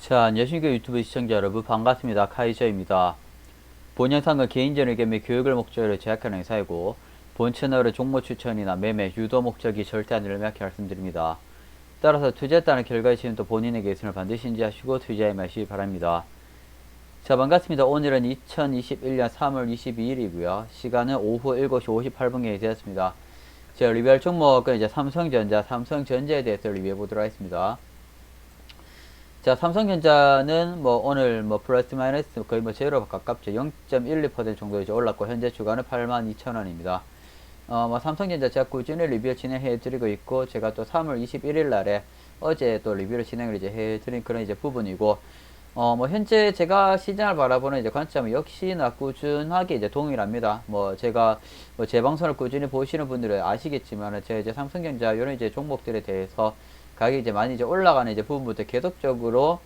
자, 안녕하십니까 유튜브 시청자 여러분 반갑습니다. 카이저입니다. 본 영상은 개인전 의견 및 교육을 목적으로 제작하는 행사이고 본 채널의 종목 추천이나 매매, 유도 목적이 절대 아니를 명확히 말씀드립니다. 따라서 투자했다는 결과의 지금도 본인에게 있음을 반드시 인지하시고 투자에 마시기 바랍니다. 자 반갑습니다. 오늘은 2021년 3월 22일이고요. 시간은 오후 7시 58분경이 되었습니다. 제가 리뷰할 종목은 이제 삼성전자, 삼성전자에 대해서 리뷰해 보도록 하겠습니다. 자, 삼성전자는 뭐 오늘 뭐 플러스 마이너스 거의 뭐 제로 가깝죠. 0.12% 정도 이제 올랐고 현재 주가는 82,000원입니다. 어, 뭐 삼성전자 제가 꾸준히 리뷰 진행해 드리고 있고 제가 또 3월 21일 날에 어제 또 리뷰를 진행을 이제 해 드린 그런 이제 부분이고 어, 뭐 현재 제가 시장을 바라보는 이제 관점은 역시나 꾸준하게 이제 동일합니다. 뭐 제가 뭐 제 방송을 꾸준히 보시는 분들은 아시겠지만은 제가 이제 삼성전자 이런 이제 종목들에 대해서 가격이 이제 많이 이제 올라가는 이제 부분부터 계속적으로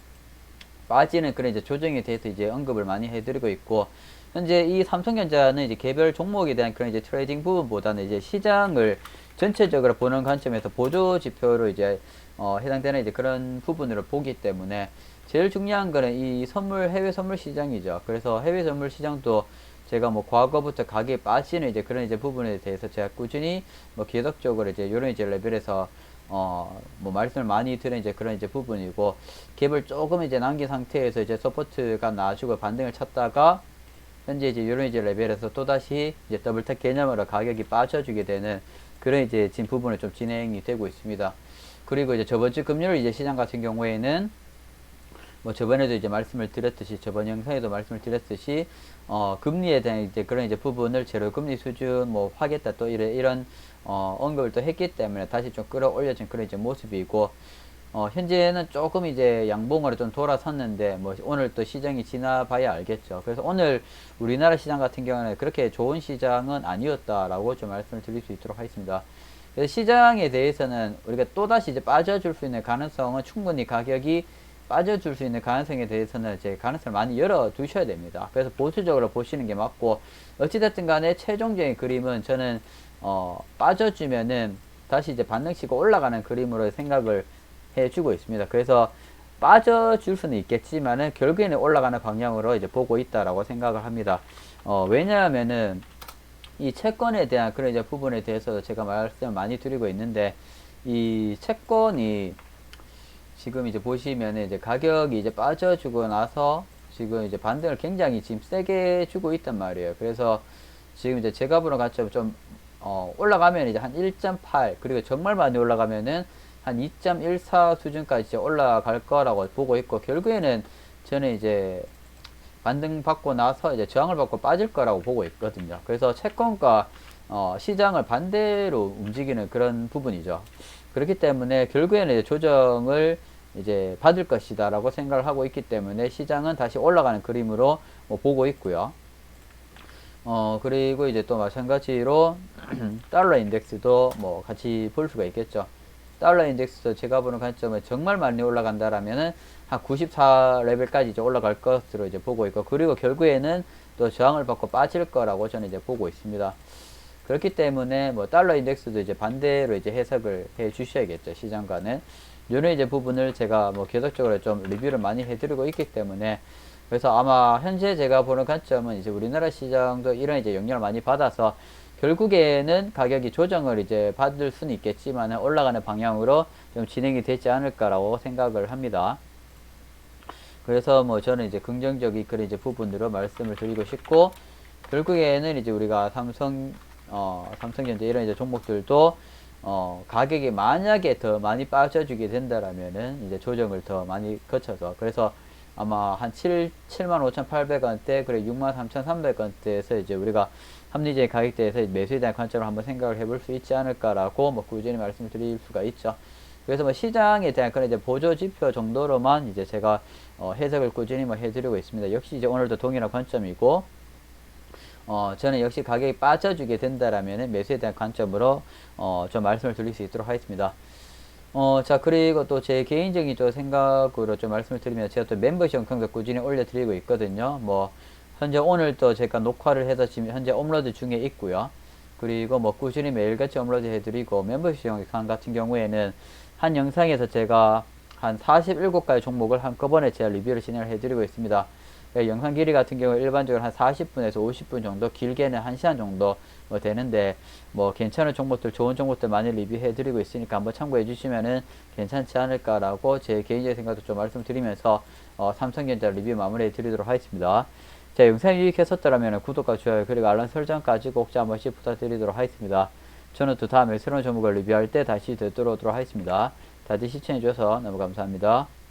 빠지는 그런 이제 조정에 대해서 이제 언급을 많이 해드리고 있고 현재 이 삼성전자는 이제 개별 종목에 대한 그런 이제 트레이딩 부분보다는 이제 시장을 전체적으로 보는 관점에서 보조 지표로 이제 어 해당되는 이제 그런 부분으로 보기 때문에 제일 중요한 거는 이 선물 해외 선물 시장이죠. 그래서 해외 선물 시장도 제가 뭐 과거부터 가격이 빠지는 이제 그런 이제 부분에 대해서 제가 꾸준히 뭐 계속적으로 이제 이런 이제 레벨에서 어, 뭐 말씀을 많이 드린 이제 그런 이제 부분이고 갭을 조금 이제 남긴 상태에서 이제 서포트가 나와주고 반등을 쳤다가 현재 이제 이런 이제 레벨에서 또다시 이제 더블탑 개념으로 가격이 빠져주게 되는 그런 이제 지금 부분을 좀 진행이 되고 있습니다. 그리고 이제 저번 주 금요일 이제 시장 같은 경우에는 뭐 저번에도 이제 말씀을 드렸듯이 저번 영상에도 말씀을 드렸듯이 어 금리에 대한 이제 그런 이제 부분을 제로 금리 수준 뭐 하겠다 또 이런 이런 어 언급을 또 했기 때문에 다시 좀 끌어올려진 그런 이제 모습이고 어 현재는 조금 이제 양봉으로 좀 돌아섰는데 뭐 오늘 또 시장이 지나봐야 알겠죠. 그래서 오늘 우리나라 시장 같은 경우는 그렇게 좋은 시장은 아니었다라고 좀 말씀을 드릴 수 있도록 하겠습니다. 그래서 시장에 대해서는 우리가 또다시 이제 빠져줄 수 있는 가능성은 충분히 가격이 빠져줄 수 있는 가능성에 대해서는 이제 가능성을 많이 열어 두셔야 됩니다. 그래서 보수적으로 보시는 게 맞고 어찌됐든 간에 최종적인 그림은 저는 어 빠져주면은 다시 이제 반등치고 올라가는 그림으로 생각을 해주고 있습니다. 그래서 빠져줄 수는 있겠지만은 결국에는 올라가는 방향으로 이제 보고 있다라고 생각을 합니다. 어 왜냐하면은 이 채권에 대한 그런 이제 부분에 대해서 제가 말씀을 많이 드리고 있는데 이 채권이 지금 이제 보시면 이제 가격이 이제 빠져주고 나서 지금 이제 반등을 굉장히 지금 세게 주고 있단 말이에요. 그래서 지금 이제 제가 보는 관점 좀 어, 올라가면 이제 한 1.8 그리고 정말 많이 올라가면은 한 2.14 수준까지 이제 올라갈 거라고 보고 있고 결국에는 저는 이제 반등 받고 나서 이제 저항을 받고 빠질 거라고 보고 있거든요. 그래서 채권과 어, 시장을 반대로 움직이는 그런 부분이죠. 그렇기 때문에 결국에는 이제 조정을 이제 받을 것이다라고 생각을 하고 있기 때문에 시장은 다시 올라가는 그림으로 뭐 보고 있고요. 어 그리고 이제 또 마찬가지로 달러 인덱스도 뭐 같이 볼 수가 있겠죠. 달러 인덱스도 제가 보는 관점은 정말 많이 올라간다라면은 한 94 레벨까지 이제 올라갈 것으로 이제 보고 있고 그리고 결국에는 또 저항을 받고 빠질 거라고 저는 이제 보고 있습니다. 그렇기 때문에 뭐 달러 인덱스도 이제 반대로 이제 해석을 해 주셔야겠죠 시장과는 이런 이제 부분을 제가 뭐 계속적으로 좀 리뷰를 많이 해드리고 있기 때문에 그래서 아마 현재 제가 보는 관점은 이제 우리나라 시장도 이런 이제 영향을 많이 받아서 결국에는 가격이 조정을 이제 받을 수는 있겠지만 올라가는 방향으로 좀 진행이 되지 않을까라고 생각을 합니다. 그래서 뭐 저는 이제 긍정적인 그런 이제 부분으로 말씀을 드리고 싶고 결국에는 이제 우리가 삼성 어 삼성전자 이런 이제 종목들도 어, 가격이 만약에 더 많이 빠져주게 된다라면은 이제 조정을 더 많이 거쳐서 그래서 아마 한 7, 75,800원대 그리고 63,300원대에서 이제 우리가 합리적인 가격대에서 매수에 대한 관점을 한번 생각을 해볼 수 있지 않을까라고 뭐 꾸준히 말씀을 드릴 수가 있죠. 그래서 뭐 시장에 대한 그런 이제 보조 지표 정도로만 이제 제가 어, 해석을 꾸준히 뭐 해드리고 있습니다. 역시 이제 오늘도 동일한 관점이고 어, 저는 역시 가격이 빠져주게 된다라면 매수에 대한 관점으로 어, 좀 말씀을 드릴 수 있도록 하겠습니다. 어, 자, 그리고 또 제 개인적인 또 생각으로 좀 말씀을 드리면 제가 또 멤버십 영상도 꾸준히 올려드리고 있거든요. 뭐, 현재 오늘 또 제가 녹화를 해서 지금 현재 업로드 중에 있고요. 그리고 뭐 꾸준히 매일같이 업로드 해드리고 멤버십 영상 같은 경우에는 한 영상에서 제가 한 47가지 종목을 한꺼번에 제가 리뷰를 진행을 해드리고 있습니다. 예, 영상 길이 같은 경우 일반적으로 한 40분에서 50분 정도, 길게는 1시간 정도 뭐 되는데, 뭐 괜찮은 종목들, 좋은 종목들 많이 리뷰해 드리고 있으니까 한번 참고해 주시면은 괜찮지 않을까라고 제 개인적인 생각도 좀 말씀드리면서, 어, 삼성전자 리뷰 마무리해 드리도록 하겠습니다. 자, 영상이 유익했었더라면 구독과 좋아요, 그리고 알람 설정까지 꼭한 번씩 부탁드리도록 하겠습니다. 저는 또 다음에 새로운 종목을 리뷰할 때 다시 되돌아오도록 하겠습니다. 다들 시청해주셔서 너무 감사합니다.